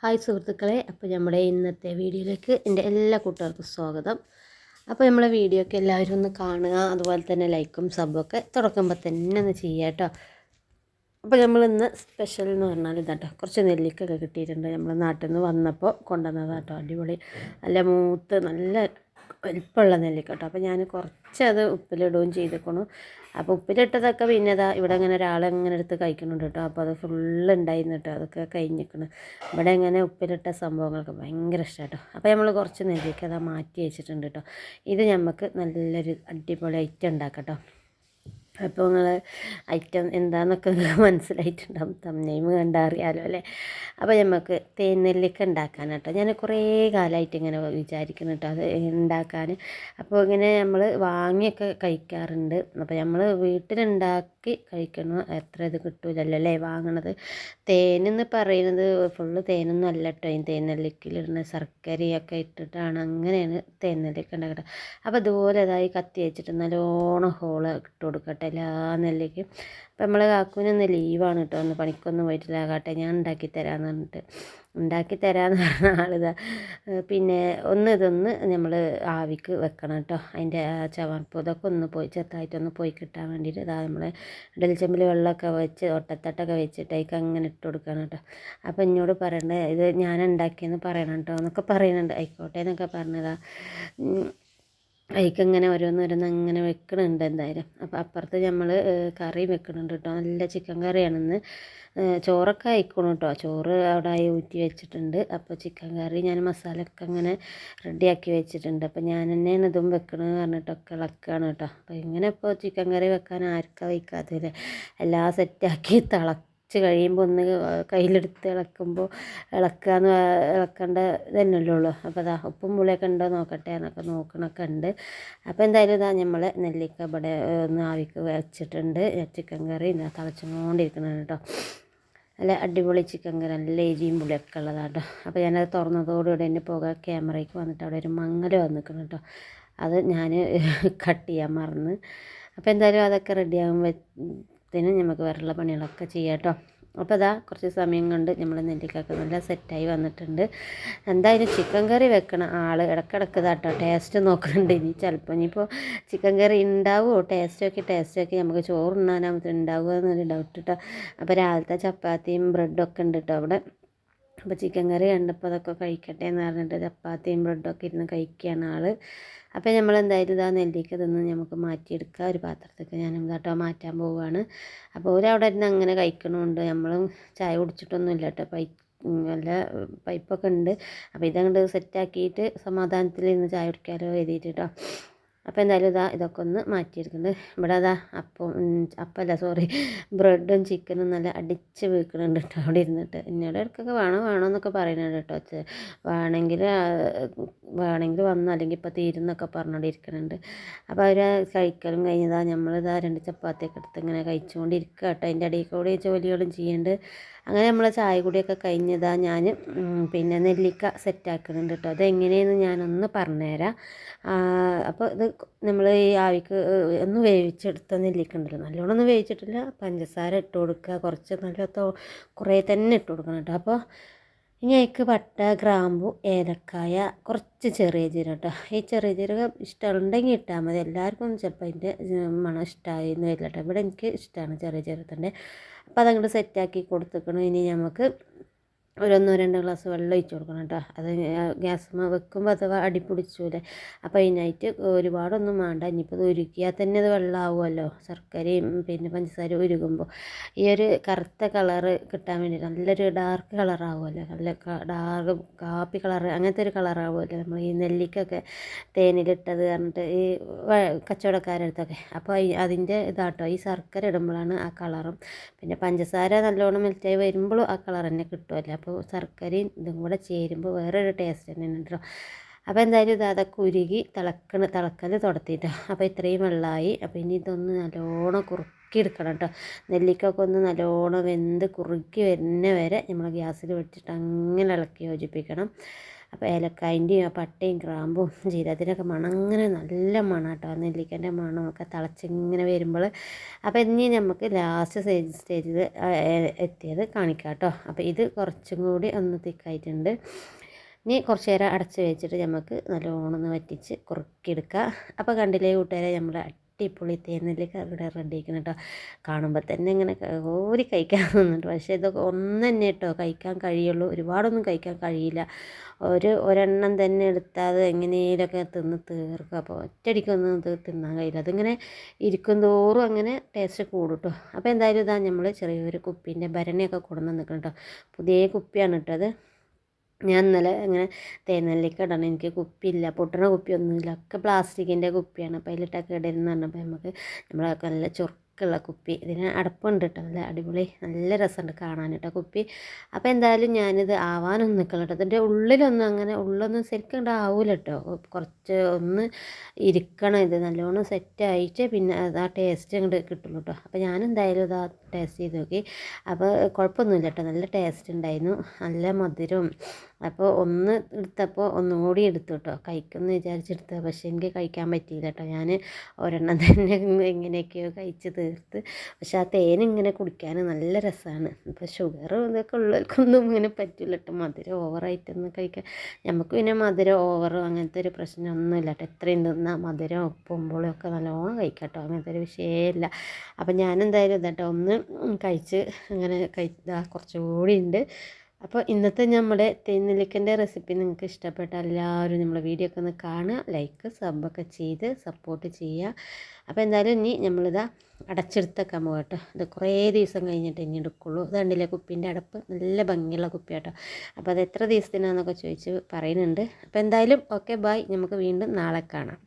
Hi സുഹൃത്തുക്കളെ അപ്പോൾ നമ്മുടെ ഇന്നത്തെ വീഡിയോയിലേക്ക് എന്റെ എല്ലാ കൂട്ടുകാർക്കും സ്വാഗതം. അപ്പോൾ നമ്മളെ വീഡിയോ ഒക്കെ എല്ലാവരും ഒന്ന് കാണുക അതുപോലെ തന്നെ ലൈക്കും സബും ഒക്കെ തുറക്കുമ്പോൾ തന്നെ ഒന്ന് ചെയ്യുക കേട്ടോ. അപ്പോൾ നമ്മൾ ഇന്ന് സ്പെഷ്യൽ എന്ന് പറഞ്ഞാൽ ഇതാട്ടോ കുറച്ച് നെല്ലിക്കൊക്കെ കിട്ടിയിട്ടുണ്ട്. നമ്മൾ നാട്ടിൽ നിന്ന് വന്നപ്പോൾ കൊണ്ടുവന്നതാട്ടോ അടിപൊളി. നല്ല മൂത്ത് നല്ല വലിപ്പമുള്ള നെല്ലിക്ക കേട്ടോ. അപ്പോൾ ഞാൻ കുറച്ച് അത് ഉപ്പിലിടുകയും ചെയ്തേക്കണു. അപ്പോൾ ഉപ്പിലിട്ടതൊക്കെ പിന്നെ അതാ ഇവിടെ ഇങ്ങനെ ഒരാളെ ഇങ്ങനെ എടുത്ത് കഴിക്കുന്നുണ്ട് കേട്ടോ. അപ്പോൾ അത് ഫുൾ ഉണ്ടായിരുന്നു കേട്ടോ. അതൊക്കെ കഴിഞ്ഞിരിക്കണം ഇവിടെ ഇങ്ങനെ ഉപ്പിലിട്ട സംഭവങ്ങളൊക്കെ ഭയങ്കര ഇഷ്ടം കേട്ടോ അപ്പോൾ നമ്മൾ കുറച്ച് നെല്ലിക്കത മാറ്റി വെച്ചിട്ടുണ്ട് കേട്ടോ. ഇത് നമുക്ക് നല്ലൊരു അടിപൊളി ഐറ്റം ഉണ്ടാക്കാം കേട്ടോ. അപ്പോൾ നിങ്ങൾ ഐറ്റം എന്താണെന്നൊക്കെ നിങ്ങൾക്ക് മനസ്സിലായിട്ടുണ്ടാവും. തമ്മയും കണ്ടറിയാലോ അല്ലേ? അപ്പോൾ നമുക്ക് തേനെല്ലിക്ക ഉണ്ടാക്കാൻ കേട്ടോ. ഞാൻ കുറേ കാലമായിട്ട് ഇങ്ങനെ വിചാരിക്കുന്നു കേട്ടോ അത് ഉണ്ടാക്കാൻ അപ്പോൾ ഇങ്ങനെ നമ്മൾ വാങ്ങിയൊക്കെ കഴിക്കാറുണ്ട്. അപ്പോൾ നമ്മൾ വീട്ടിലുണ്ടാക്കി കഴിക്കണം എത്ര ഇത് കിട്ടൂലല്ലോ അല്ലേ വാങ്ങണത്? തേനെന്ന് പറയുന്നത് ഫുള്ള് തേനൊന്നും അല്ല കേട്ടോ. ഈ തേനെല്ലിക്കിലിടുന്ന ശർക്കരയൊക്കെ ഇട്ടിട്ടാണ് അങ്ങനെയാണ് തേനെല്ലിക്ക ഉണ്ടാക്കട്ടെ അപ്പോൾ ഇതുപോലെ ഇതായി കത്തി വെച്ചിട്ട് നല്ലോണം ഹോൾ ഇട്ട് കൊടുക്കട്ടെ. എല്ലാ നെല്ലിക്കും അപ്പം നമ്മൾ കാക്കൂനൊന്ന് ലീവാണ് കേട്ടോ. ഒന്ന് പണിക്കൊന്നും പോയിട്ടില്ല കാട്ടെ ഞാൻ ഉണ്ടാക്കി തരാമെന്ന് പറഞ്ഞിട്ട്. ഉണ്ടാക്കി തരാമെന്ന് പറഞ്ഞ ആളിതാ. പിന്നെ ഒന്ന് ഇതൊന്ന് നമ്മൾ ആവിക്ക് വെക്കണം കേട്ടോ. അതിന്റെ ചവർപ്പ് ഇതൊക്കെ ഒന്ന് പോയി ചെറുതായിട്ടൊന്ന് പോയി കിട്ടാൻ വേണ്ടിയിട്ട് ഇതാ നമ്മൾ ഇഡലിച്ചമ്പിൽ വെള്ളമൊക്കെ വെച്ച് ഒട്ടത്തട്ടൊക്കെ വെച്ചിട്ട് അതിക്ക് അങ്ങനെ ഇട്ട് കൊടുക്കണം കേട്ടോ. അപ്പം എന്നോട് പറയണ്ടേ ഇത് ഞാൻ ഉണ്ടാക്കിയെന്ന് പറയണം കേട്ടോ എന്നൊക്കെ പറയുന്നുണ്ട് ആയിക്കോട്ടെ എന്നൊക്കെ പറഞ്ഞതാ. അതിക്കിങ്ങനെ ഓരോന്നോരോന്ന് അങ്ങനെ വെക്കണുണ്ട് എന്തായാലും. അപ്പോൾ അപ്പുറത്ത് നമ്മൾ കറി വെക്കണുണ്ട് കേട്ടോ നല്ല ചിക്കൻ കറിയാണെന്ന് ചോറൊക്കെ അയക്കണം കേട്ടോ ചോറ് അവിടെ ആയി ഊറ്റി വെച്ചിട്ടുണ്ട്. അപ്പോൾ ചിക്കൻ കറി ഞാൻ മസാലയൊക്കെ അങ്ങനെ റെഡിയാക്കി വെച്ചിട്ടുണ്ട്. അപ്പോൾ ഞാൻ തന്നെയാണ് ഇതും വെക്കണമെന്ന് പറഞ്ഞിട്ടൊക്കെ ഇളക്കുകയാണ് കേട്ടോ അപ്പോൾ ഇങ്ങനെ ഇപ്പോൾ ചിക്കൻ കറി വെക്കാൻ ആർക്കാ വയ്ക്കാത്തല്ലേ എല്ലാം സെറ്റാക്കി തിള കുറച്ച് കഴിയുമ്പോൾ ഒന്ന് കയ്യിലെടുത്ത് ഇളക്കുമ്പോൾ ഇളക്കുക എന്ന് ഇളക്കേണ്ട തന്നെയല്ലേ ഉള്ളൂ. അപ്പോൾ അതാ ഉപ്പും പുളിയൊക്കെ ഉണ്ടോ നോക്കട്ടെ എന്നൊക്കെ നോക്കണമൊക്കെ ഉണ്ട്. അപ്പോൾ എന്തായാലും ഇതാ നമ്മൾ നെല്ലിക്ക ഇവിടെ ഒന്ന് ആവിക്ക് വെച്ചിട്ടുണ്ട്. ചിക്കൻ കറി ഇതാ തിളച്ചുകൊണ്ടിരിക്കണം കേട്ടോ നല്ല അടിപൊളി ചിക്കൻ കറി നല്ല എരിയും പുളിയൊക്കെ ഉള്ളതാണ് കേട്ടോ അപ്പോൾ ഞാനത് തുറന്നതോടുകൂടി എന്റെ പുക ക്യാമറയ്ക്ക് വന്നിട്ട് അവിടെ ഒരു മങ്ങൽ വന്നിക്കണം കേട്ടോ അത് ഞാൻ കട്ട് ചെയ്യാൻ മറന്ന്. അപ്പോൾ എന്തായാലും അതൊക്കെ റെഡിയാകുമ്പോൾ നമുക്ക് വേറെയുള്ള പണികളൊക്കെ ചെയ്യാം കേട്ടോ അപ്പോൾ അതാ കുറച്ച് സമയം കൊണ്ട് നമ്മൾ നെല്ലിക്കൊക്കെ നല്ല സെറ്റായി വന്നിട്ടുണ്ട്. എന്തായാലും ചിക്കൻ കറി വെക്കണ ആൾ ഇടക്കിടക്ക് ഇതാട്ടോ ടേസ്റ്റ് നോക്കുന്നുണ്ട്. ഇനി ചിലപ്പോൾ ഇനിയിപ്പോൾ ചിക്കൻ കറി ഉണ്ടാവുമോ ടേസ്റ്റൊക്കെ ടേസ്റ്റൊക്കെ നമുക്ക് ചോറുണ്ണാനാകുമ്പോൾ ഉണ്ടാവുക എന്നൊരു ഡൗട്ട് കേട്ടോ അപ്പോൾ രാവിലത്തെ ചപ്പാത്തിയും ബ്രെഡൊക്കെ ഉണ്ട് കേട്ടോ അവിടെ. അപ്പോൾ ചിക്കൻ കറി കണ്ടപ്പോൾ അതൊക്കെ കഴിക്കട്ടെ എന്ന് പറഞ്ഞിട്ട് ചപ്പാത്തിയും ബ്രെഡൊക്കെ ഇരുന്ന് കഴിക്കുകയാണ് ആൾ അപ്പോൾ നമ്മൾ എന്തായാലും ഇതാ നെല്ലിക്ക തിന്ന് നമുക്ക് മാറ്റിയെടുക്കുക ഒരു പാത്രത്തേക്ക് ഞാൻ ഇതാട്ടോ മാറ്റാൻ പോവുകയാണ് അപ്പോൾ ഒരവിടെ ഇരുന്ന് അങ്ങനെ കഴിക്കണമുണ്ട് നമ്മളും ചായ കുടിച്ചിട്ടൊന്നും ഇല്ല കേട്ടോ പൈ നല്ല പൈപ്പൊക്കെ ഉണ്ട്. അപ്പോൾ ഇതങ്ങോട്ട് സെറ്റാക്കിയിട്ട് സമാധാനത്തിൽ ഇന്ന് ചായ കുടിക്കാലോ എഴുതിയിട്ട് കേട്ടോ അപ്പോൾ എന്തായാലും ഇതാ ഇതൊക്കെ ഒന്ന് മാറ്റിയെടുക്കുന്നുണ്ട്. ഇവിടെ അതാ അപ്പം അപ്പല്ല സോറി ബ്രെഡും ചിക്കനും നല്ല അടിച്ച് വീക്കണുണ്ട് കേട്ടോ അവിടെ ഇരുന്നിട്ട്. എന്നോട് ഇടയ്ക്കൊക്കെ വേണോ വേണോ എന്നൊക്കെ പറയുന്നുണ്ട് കേട്ടോ വേണമെങ്കിൽ വേണമെങ്കിൽ വന്നു അല്ലെങ്കിൽ ഇപ്പോൾ തീരുന്നൊക്കെ പറഞ്ഞുകൊണ്ട് ഇരിക്കുന്നുണ്ട് അപ്പോൾ അവർ കഴിക്കലും കഴിഞ്ഞതാ നമ്മളിതാ രണ്ട് ചപ്പാത്തിയൊക്കെ എടുത്ത് ഇങ്ങനെ കഴിച്ചുകൊണ്ടിരിക്കുക കേട്ടോ. അതിന്റെ ഇടയിൽ കൂടി ജോലികളും ചെയ്യുന്നുണ്ട്. അങ്ങനെ നമ്മൾ ചായ കൂടിയൊക്കെ കഴിഞ്ഞതാ ഞാൻ പിന്നെ നെല്ലിക്ക സെറ്റാക്കുന്നുണ്ട് കേട്ടോ. അതെങ്ങനെയെന്ന് ഞാനൊന്ന് പറഞ്ഞുതരാം. അപ്പോൾ ഇത് നമ്മൾ ഈ ആവിക്ക് ഒന്ന് നെല്ലിക്ക ഉണ്ടല്ലോ നല്ലോണം ഒന്നും വേവിച്ചിട്ടില്ല. പഞ്ചസാര ഇട്ട് കൊടുക്കുക. കുറച്ച് നല്ല കുറേ തന്നെ ഇട്ട് കൊടുക്കണം കേട്ടോ. അപ്പോൾ ഇനി അതിക്ക് പട്ട ഗ്രാമ്പു ഏലക്കായ കുറച്ച് ചെറിയ ജീരകം കേട്ടോ. ഈ ചെറിയ ജീരകം ഇഷ്ടമുണ്ടെങ്കിൽ ഇട്ടാൽ മതി. എല്ലാവർക്കും ചിലപ്പോൾ അതിന്റെ മണം ഇഷ്ടമായി എന്ന് വരില്ല കേട്ടോ. ഇവിടെ എനിക്ക് ഇഷ്ടമാണ് ചെറിയ ജീരകത്തിന്റെ. അപ്പോൾ അതങ്ങോട്ട് സെറ്റാക്കി കൊടുത്തേക്കണം. ഇനി നമുക്ക് ഒരു ഒന്നോ രണ്ടോ ഗ്ലാസ് വെള്ളം ഒഴിച്ച് കൊടുക്കണം കേട്ടോ. അത് ഗ്യാസ് വെക്കുമ്പോൾ അത് അടിപ്പിടിച്ചൂലേ അപ്പോൾ അതിനായിട്ട് ഒരുപാടൊന്നും വേണ്ട. ഇനിയിപ്പോൾ അത് ഉരുക്കിയാൽ തന്നെ അത് വെള്ളമാവുമല്ലോ ശർക്കരയും പിന്നെ പഞ്ചസാര ഉരുകുമ്പോൾ ഈ ഒരു കറുത്ത കളറ് കിട്ടാൻ വേണ്ടി നല്ലൊരു ഡാർക്ക് കളറാവുമല്ലോ. നല്ല ഡാർക്ക് കാപ്പി കളറ് അങ്ങനത്തെ ഒരു കളറാവുമല്ലോ. നമ്മൾ ഈ നെല്ലിക്കൊക്കെ തേനിലിട്ടത് പറഞ്ഞിട്ട് ഈ കച്ചവടക്കാരടുത്തൊക്കെ അപ്പോൾ അതിന്റെ ഇതാട്ടോ. ഈ ശർക്കര ഇടുമ്പോഴാണ് ആ കളറും. പിന്നെ പഞ്ചസാര നല്ലോണം മെൽറ്റായി വരുമ്പോഴും ആ കളർ തന്നെ കിട്ടുമല്ലോ അപ്പോൾ ശർക്കരയും ഇതും കൂടെ ചേരുമ്പോൾ വേറൊരു ടേസ്റ്റ് തന്നെയാണ് കേട്ടോ അപ്പോൾ എന്തായാലും ഇത് അതൊക്കെ ഉരുകി തിളക്കണ തിളക്കൽ തുടത്തിട്ടോ. അപ്പോൾ ഇത്രയും വെള്ളമായി. അപ്പോൾ ഇനി ഇതൊന്ന് നല്ലോണം കുറുക്കി എടുക്കണം കേട്ടോ. നെല്ലിക്കൊക്കെ ഒന്ന് നല്ലോണം വെന്ത് കുറുക്കി വരുന്ന വരെ നമ്മൾ ഗ്യാസിൽ വെച്ചിട്ട് അങ്ങനെ ഇളക്കി യോജിപ്പിക്കണം. അപ്പോൾ ഏലക്കായന്റെയും ആ പട്ടയും ഗ്രാമ്പും ജീരകത്തിനൊക്കെ മണം അങ്ങനെ നല്ല മണം കേട്ടോ നെല്ലിക്കന്റെ മണമൊക്കെ തിളച്ചിങ്ങനെ വരുമ്പോൾ അപ്പോൾ ഇനി നമുക്ക് ലാസ്റ്റ് സ്റ്റേജ് സ്റ്റേജിൽ എത്തിയത് കാണിക്കാം കേട്ടോ അപ്പോൾ ഇത് കുറച്ചും കൂടി ഒന്ന് തിക്കായിട്ടുണ്ട്. ഇനി കുറച്ച് നേരം അടച്ച് വെച്ചിട്ട് നമുക്ക് നല്ലോണം ഒന്ന് വറ്റിച്ച് കുറുക്കിയെടുക്കുക അപ്പോൾ കണ്ടില്ലേ കൂട്ടുകാരെ നമ്മൾ അടിപൊളി ഇവിടെ റെഡി ആക്കണം കേട്ടോ കാണുമ്പോൾ തന്നെ ഇങ്ങനെ ഓരി കഴിക്കാൻ തോന്നുന്നുണ്ട്. പക്ഷേ ഇതൊക്കെ ഒന്ന് തന്നെ കേട്ടോ കഴിക്കാൻ കഴിയുള്ളൂ. ഒരുപാടൊന്നും കഴിക്കാൻ കഴിയില്ല. ഒരു ഒരെണ്ണം തന്നെ എടുത്താൽ അത് എങ്ങനെയൊക്കെ തിന്ന് തീർക്കും. അപ്പോൾ ഒറ്റയടിക്കൊന്നും തിന്നാൻ കഴിയില്ല. അതിങ്ങനെ ഇരിക്കും തോറും അങ്ങനെ ടേസ്റ്റ് കൂടും അപ്പോൾ എന്തായാലും ഇതാ നമ്മൾ ചെറിയൊരു കുപ്പീന്റെ ഭരണിയൊക്കെ കൊണ്ടുവന്ന് നിൽക്കണം കേട്ടോ പുതിയ കുപ്പിയാണ് കേട്ടോ ഞാൻ ഇന്നലെ ഇങ്ങനെ തേനെല്ലിക്ക ഇടണം എനിക്ക് കുപ്പിയില്ല പൊട്ടണ കുപ്പിയൊന്നുമില്ല. ഒക്കെ പ്ലാസ്റ്റിക്കിന്റെ കുപ്പിയാണ്. അപ്പോൾ അതിലിട്ടൊക്കെ ഇടരുന്ന് പറഞ്ഞപ്പോൾ നമുക്ക് നമ്മളൊക്കെ നല്ല ചുരുക്കുള്ള കുപ്പി. ഇതിന് അടപ്പുണ്ട് കേട്ടോ നല്ല അടിപൊളി നല്ല രസമുണ്ട് കാണാൻ കേട്ടോ കുപ്പി. അപ്പോൾ എന്തായാലും ഞാനിത് ആവാനൊന്നും നിൽക്കണം കേട്ടോ അതിന്റെ ഉള്ളിലൊന്നും അങ്ങനെ ഉള്ളൊന്നും ശരിക്കും ഉണ്ടാവില്ല കേട്ടോ കുറച്ച് ഒന്ന് ഇരിക്കണം ഇത്. നല്ലോണം സെറ്റായിട്ട് പിന്നെ ആ ടേസ്റ്റ് അങ്ങോട്ട് കിട്ടുള്ളൂ കേട്ടോ അപ്പോൾ ഞാൻ എന്തായാലും ഇത് ടേസ്റ്റ് ചെയ്ത് നോക്കി. അപ്പോൾ കുഴപ്പമൊന്നുമില്ല കേട്ടോ നല്ല ടേസ്റ്റ് ഉണ്ടായിരുന്നു നല്ല മധുരവും അപ്പോൾ ഒന്ന് എടുത്തപ്പോൾ ഒന്നും കൂടി എടുത്തു കേട്ടോ കഴിക്കുമെന്ന് വിചാരിച്ചെടുത്ത. പക്ഷേ എനിക്ക് കഴിക്കാൻ പറ്റിയില്ല കേട്ടോ ഞാൻ ഒരെണ്ണം തന്നെ എങ്ങനെയൊക്കെയോ കഴിച്ച് തീർത്ത്. പക്ഷേ ആ തേൻ ഇങ്ങനെ കുടിക്കാൻ നല്ല രസമാണ് ഇപ്പോൾ ഷുഗർ ഇതൊക്കെ ഉള്ളവർക്കൊന്നും ഇങ്ങനെ പറ്റില്ല കേട്ടോ മധുരം ഓവറായിട്ടൊന്നും കഴിക്കാൻ. നമുക്ക് പിന്നെ മധുരം ഓവറോ അങ്ങനത്തെ ഒരു പ്രശ്നമൊന്നുമില്ല കേട്ടോ എത്രയും തിന്നാൽ മധുരം ഉപ്പുമ്പോഴും ഒക്കെ നല്ലോണം കഴിക്കാം കേട്ടോ അങ്ങനത്തെ ഒരു വിഷയമില്ല അപ്പം ഞാനെന്തായാലും ഇതാട്ടോ ഒന്ന് കഴിച്ച് അങ്ങനെ കഴി കുറച്ചുകൂടി ഉണ്ട് അപ്പോൾ ഇന്നത്തെ നമ്മുടെ തെന്നിലിക്കന്റെ റെസിപ്പി നിങ്ങൾക്ക് ഇഷ്ടപ്പെട്ട എല്ലാവരും നമ്മളെ വീഡിയോ ഒക്കെ ഒന്ന് കാണുക ലൈക്ക് സബൊക്കെ ചെയ്ത് സപ്പോർട്ട് ചെയ്യുക. അപ്പോൾ എന്തായാലും ഇനി നമ്മളിതാ അടച്ചെടുത്തേക്കാൻ പോകാം കേട്ടോ. ഇത് കുറേ ദിവസം കഴിഞ്ഞിട്ട് ഇനി എടുക്കുള്ളൂ. ഇത് കണ്ടില്ലേ കുപ്പീന്റെ അടപ്പ്? നല്ല ഭംഗിയുള്ള കുപ്പി കേട്ടോ അപ്പോൾ അത് എത്ര ദിവസത്തിനാണെന്നൊക്കെ ചോദിച്ച് പറയുന്നുണ്ട്. അപ്പോൾ എന്തായാലും ഓക്കെ ബായ് നമുക്ക് വീണ്ടും നാളെ കാണാം.